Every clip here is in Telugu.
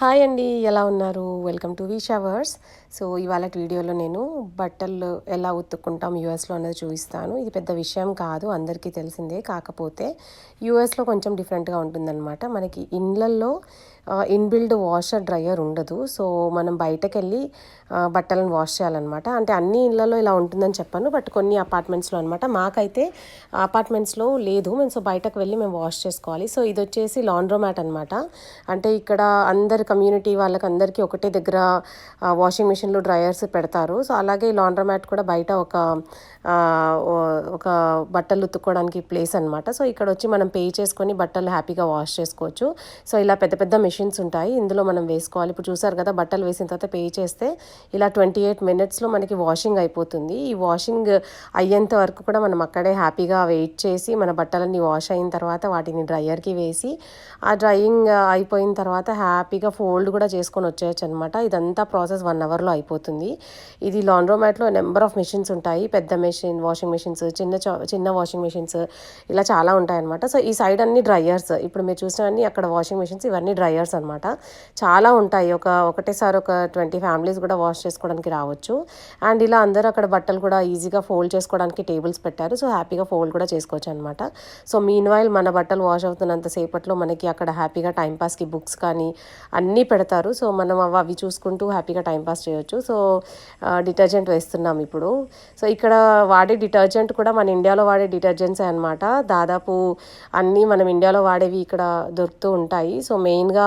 హాయ్ అండి ఎలా ఉన్నారు? Welcome to V Showers so ఇవాళ వీడియోలో నేను బట్టలు ఎలా ఉతుక్కుంటాం యూఎస్లో అనేది చూపిస్తాను. ఇది పెద్ద విషయం కాదు అందరికీ తెలిసిందే. కాకపోతే యూఎస్లో కొంచెం డిఫరెంట్గా ఉంటుందన్నమాట. మనకి ఇండ్లల్లో ఇన్బిల్డ్ వాషర్ డ్రయర్ ఉండదు. సో మనం బయటకు వెళ్ళి బట్టలను వాష్ చేయాలన్నమాట. అంటే అన్ని ఇళ్ళలో ఇలా ఉంటుందని చెప్పాను. బట్ కొన్ని అపార్ట్మెంట్స్లో అనమాట మాకైతే అపార్ట్మెంట్స్లో లేదు. మేము సో బయటకు వెళ్ళి మేము వాష్ చేసుకోవాలి. సో ఇది వచ్చేసి లాండ్రోమ్యాట్ అనమాట అంటే ఇక్కడ అందరి కమ్యూనిటీ వాళ్ళకి అందరికీ ఒకటే దగ్గర వాషింగ్ మిషన్లు డ్రయర్స్ పెడతారు. సో అలాగే లాండ్రోమ్యాట్ కూడా బయట ఒక ఒక బట్టలు ఉతుక్కోవడానికి ప్లేస్ అనమాట సో ఇక్కడ వచ్చి మనం పే చేసుకొని బట్టలు హ్యాపీగా వాష్ చేసుకోవచ్చు. సో ఇలా పెద్ద పెద్ద మెషిన్స్ ఉంటాయి. ఇందులో మనం వేసుకోవాలి. ఇప్పుడు చూసారు కదా బట్టలు వేసిన తర్వాత పే చేస్తే ఇలా ట్వంటీ ఎయిట్ మినిట్స్లో మనకి వాషింగ్ అయిపోతుంది. ఈ వాషింగ్ అయ్యేంత వరకు కూడా మనం అక్కడే హ్యాపీగా వెయిట్ చేసి మన బట్టలన్నీ వాష్ అయిన తర్వాత వాటిని డ్రయర్కి వేసి ఆ డ్రయింగ్ అయిపోయిన తర్వాత హ్యాపీగా ఫోల్డ్ కూడా చేసుకొని వచ్చేయచ్చు అనమాట ఇదంతా ప్రాసెస్ వన్ అవర్లో అయిపోతుంది. ఇది లాండ్రోమ్యాట్లో నెంబర్ ఆఫ్ మెషిన్స్ ఉంటాయి. పెద్ద మెషిన్ వాషింగ్ మెషిన్స్ చిన్న చిన్న వాషింగ్ మెషిన్స్ ఇలా చాలా ఉంటాయన్నమాట. సో ఈ సైడ్ అన్ని డ్రయర్స్. ఇప్పుడు మీరు చూసినవన్నీ అక్కడ వాషింగ్ మెషిన్స్ ఇవన్నీ డ్రయర్స్ అనమాట చాలా ఉంటాయి. ఒక ఒకటేసారి ఒక ట్వంటీ ఫ్యామిలీస్ కూడా వాష్ చేసుకోవడానికి రావచ్చు. అండ్ ఇలా అందరూ అక్కడ బట్టలు కూడా ఈజీగా ఫోల్డ్ చేసుకోవడానికి టేబుల్స్ పెట్టారు. సో హ్యాపీగా ఫోల్డ్ కూడా చేసుకోవచ్చు అనమాట సో మీన్ వైల్ మన బట్టలు వాష్ అవుతున్నంత సేపట్లో మనకి అక్కడ హ్యాపీగా టైంపాస్కి బుక్స్ కానీ అన్నీ పెడతారు. సో మనం అవి అవి చూసుకుంటూ హ్యాపీగా టైంపాస్ చేయొచ్చు. సో డిటర్జెంట్ వేస్తున్నాం ఇప్పుడు. సో ఇక్కడ వాడే డిటర్జెంట్ కూడా మన ఇండియాలో వాడే డిటర్జెంట్సే అనమాట దాదాపు అన్నీ మనం ఇండియాలో వాడేవి ఇక్కడ దొరుకుతూ ఉంటాయి. సో మెయిన్గా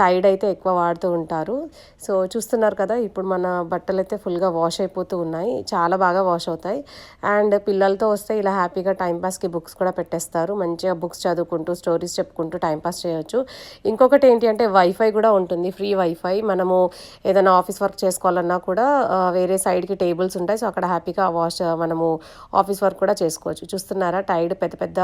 టైడ్ అయితే ఎక్కువ వాడుతూ ఉంటారు. సో చూస్తున్నారు కదా ఇప్పుడు మన బట్టలు అయితే ఫుల్గా వాష్ అయిపోతూ ఉన్నాయి. చాలా బాగా వాష్ అవుతాయి. అండ్ పిల్లలతో వస్తే ఇలా హ్యాపీగా టైంపాస్కి బుక్స్ కూడా పెట్టేస్తారు. మంచిగా బుక్స్ చదువుకుంటూ స్టోరీస్ చెప్పుకుంటూ టైంపాస్ చేయొచ్చు. ఇంకొకటి ఏంటి అంటే వైఫై కూడా ఉంటుంది. Free wifi. మనము ఏదైనా ఆఫీస్ వర్క్ చేసుకోవాలన్నా కూడా వేరే సైడ్కి టేబుల్స్ ఉంటాయి. సో అక్కడ హ్యాపీగా వాష్ మనము ఆఫీస్ వర్క్ కూడా చేసుకోవచ్చు. చూస్తున్నారా? టైడ్ పెద్ద పెద్ద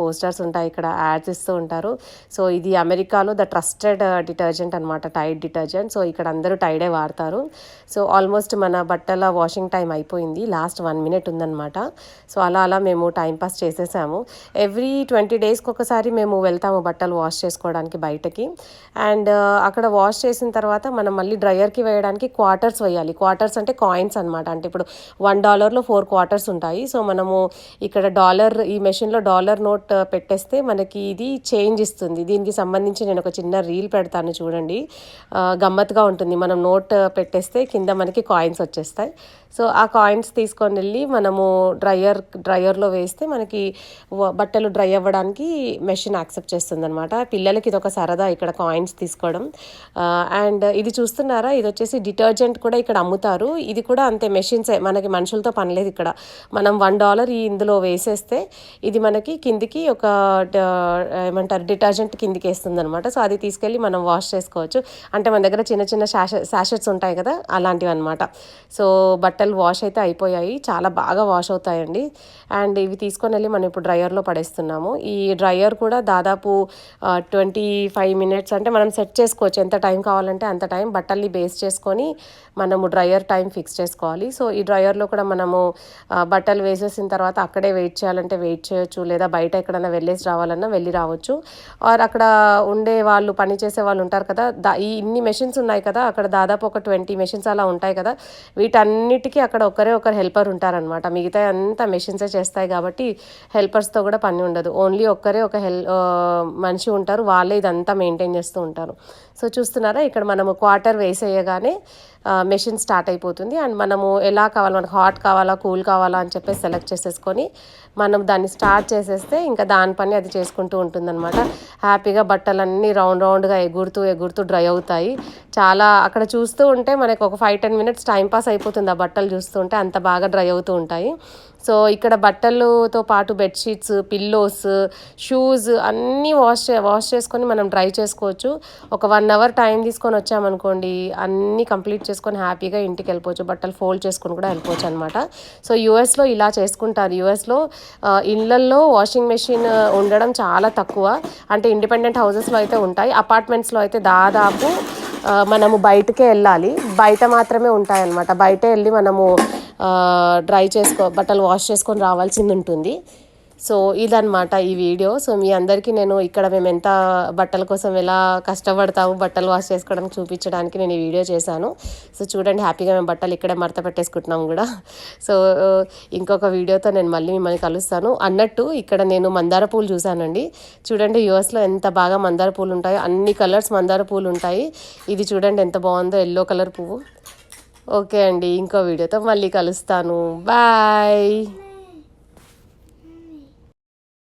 పోస్టర్స్ ఉంటాయి. ఇక్కడ యాడ్స్ ఇస్తూ ఉంటారు. సో ఇది అమెరికాలో ద ట్రస్టెడ్ డిటర్జెంట్ అనమాట టైడ్ డిటర్జెంట్. సో ఇక్కడ అందరూ టైడే వాడతారు. సో ఆల్మోస్ట్ మన బట్టల వాషింగ్ టైం అయిపోయింది. లాస్ట్ వన్ మినిట్ ఉందన్నమాట. సో అలా అలా మేము టైం పాస్ చేసేసాము. ఎవ్రీ ట్వంటీ డేస్కి ఒకసారి మేము వెళ్తాము బట్టలు వాష్ చేసుకోవడానికి బయటకి. అండ్ అక్కడ వాష్ చేసిన తర్వాత మనం మళ్ళీ డ్రయర్కి వేయడానికి క్వార్టర్స్ వేయాలి. క్వార్టర్స్ అంటే కాయిన్స్ అనమాట అంటే ఇప్పుడు వన్ డాలర్లో ఫోర్ క్వార్టర్స్ ఉంటాయి. సో మనము ఇక్కడ డాలర్ ఈ మెషిన్లో డాలర్ నోట్ పెట్టేస్తే మనకి ఇది చేంజ్ ఇస్తుంది. దీనికి సంబంధించి నేను ఒక చిన్న రీల్ పెడతాను. చూడండి. గమ్మత్తుగా ఉంటుంది. మనం నోట్ పెట్టేస్తే కింద మనకి కాయిన్స్ వచ్చేస్తాయి. సో ఆ కాయిన్స్ తీసుకొని వెళ్ళి మనము డ్రయర్ డ్రయర్లో వేస్తే మనకి బట్టలు డ్రై అవ్వడానికి మెషిన్ యాక్సెప్ట్ చేస్తుంది అనమాట పిల్లలకి ఇది ఒక సరదా ఇక్కడ కాయిన్స్ తీసుకోవడం. అండ్ ఇది చూస్తున్నారా? ఇది వచ్చేసి డిటర్జెంట్ కూడా ఇక్కడ అమ్ముతారు. ఇది కూడా అంతే మెషిన్సే మనకి మనుషులతో పనిలేదు ఇక్కడ. మనం వన్ డాలర్ ఈ ఇందులో వేసేస్తే ఇది మనకి కిందికి ఒక ఏమంటారు? డిటర్జెంట్ కిందికి వేస్తుంది అనమాట సో అది తీసుకెళ్ళి మనం వాష్ చేసుకోవచ్చు. అంటే మన దగ్గర చిన్న చిన్న శాష శాషెట్స్ ఉంటాయి కదా అలాంటివి అనమాట సో బట్టలు వాష్ అయితే అయిపోయాయి. చాలా బాగా వాష్ అవుతాయండి. అండ్ ఇవి తీసుకొని వెళ్ళి మనం ఇప్పుడు డ్రయర్లో పడేస్తున్నాము. ఈ డ్రయర్ కూడా దాదాపు ట్వంటీ ఫైవ్ మినిట్స్ అంటే మనం సెట్ చేసుకోవచ్చు. ఎంత టైం కావాలంటే అంత టైం బట్టల్ని బేస్ చేసుకొని మనము డ్రయర్ టైం ఫిక్స్ చేసుకోవాలి. సో ఈ డ్రయర్లో కూడా మనము బట్టలు వేసేసిన తర్వాత అక్కడే వెయిట్ చేయాలంటే వెయిట్ చేయొచ్చు. లేదా బయట ఎక్కడైనా వెళ్ళేసి రావాలన్నా వెళ్ళి రావచ్చు. ఆర్ అక్కడ ఉండే వాళ్ళు పనిచేసే వాళ్ళు వాళ్ళు ఉంటారు కదా. దా ఈ ఇన్ని మెషిన్స్ ఉన్నాయి కదా అక్కడ దాదాపు ఒక ట్వంటీ మెషిన్స్ అలా ఉంటాయి కదా. వీటన్నిటికీ అక్కడ ఒకరే ఒకరు హెల్పర్ ఉంటారనమాట మిగతా అంతా మెషిన్సే చేస్తాయి కాబట్టి హెల్పర్స్తో కూడా పని ఉండదు. ఓన్లీ ఒక్కరే ఒక హెల్ మనిషి ఉంటారు. వాళ్ళే ఇదంతా మెయింటైన్ చేస్తూ ఉంటారు. సో చూస్తున్నారా? ఇక్కడ మనము క్వార్టర్ వేసేయగానే మెషిన్ స్టార్ట్ అయిపోతుంది. అండ్ మనము ఎలా కావాలి? మనకు హాట్ కావాలా? కూల్ కావాలా? అని చెప్పేసి సెలెక్ట్ చేసేసుకొని మనం దాన్ని స్టార్ట్ చేసేస్తే ఇంకా దాని పని అది చేసుకుంటూ ఉంటుందన్నమాట. హ్యాపీగా బట్టలన్నీ రౌండ్ రౌండ్గా ఎగురుతూ ఎగురుతూ డ్రై అవుతాయి. చాలా అక్కడ చూస్తూ ఉంటే మనకు ఒక five ten minutes time pass అయిపోతుంది. ఆ బట్టలు చూస్తూ ఉంటే అంత బాగా డ్రై అవుతూ ఉంటాయి. సో ఇక్కడ బట్టలతో పాటు బెడ్షీట్స్ పిల్లోస్ షూస్ అన్నీ వాష్ చే వాష్ చేసుకొని మనం డ్రై చేసుకోవచ్చు. ఒక వన్ అవర్ టైం తీసుకొని వచ్చామనుకోండి అన్నీ కంప్లీట్ చేసుకొని హ్యాపీగా ఇంటికి వెళ్ళిపోవచ్చు. బట్టలు ఫోల్డ్ చేసుకొని కూడా వెళ్ళిపోవచ్చు అనమాట సో యూఎస్లో ఇలా చేసుకుంటారు. యూఎస్లో ఇళ్ళల్లో వాషింగ్ మెషిన్ ఉండడం చాలా తక్కువ. అంటే ఇండిపెండెంట్ హౌసెస్లో అయితే ఉంటాయి. అపార్ట్మెంట్స్లో అయితే దాదాపు మనము బయటకే వెళ్ళాలి. బయట మాత్రమే ఉంటాయి బయట వెళ్ళి మనము డ్రై చేసుకో బట్టలు వాష్ చేసుకొని రావాల్సింది ఉంటుంది. సో ఇదనమాట ఈ వీడియో. సో మీ అందరికీ నేను ఇక్కడ మేము ఎంత బట్టల కోసం ఎలా కష్టపడతాము బట్టలు వాష్ చేసుకోవడానికి చూపించడానికి నేను ఈ వీడియో చేశాను. సో చూడండి హ్యాపీగా మేము బట్టలు ఇక్కడే మడత పెట్టేసుకుంటున్నాం కూడా. సో ఇంకొక వీడియోతో నేను మళ్ళీ మిమ్మల్ని కలుస్తాను. అన్నట్టు ఇక్కడ నేను మందార పూలు చూశానండి. చూడండి యూఎస్లో ఎంత బాగా మందార పూలు ఉంటాయో అన్ని కలర్స్ మందార పూలు ఉంటాయి. ఇది చూడండి ఎంత బాగుందో ఎల్లో కలర్ పువ్వు. ఓకే అండి ఇంకో వీడియోతో మళ్ళీ కలుస్తాను. బాయ్.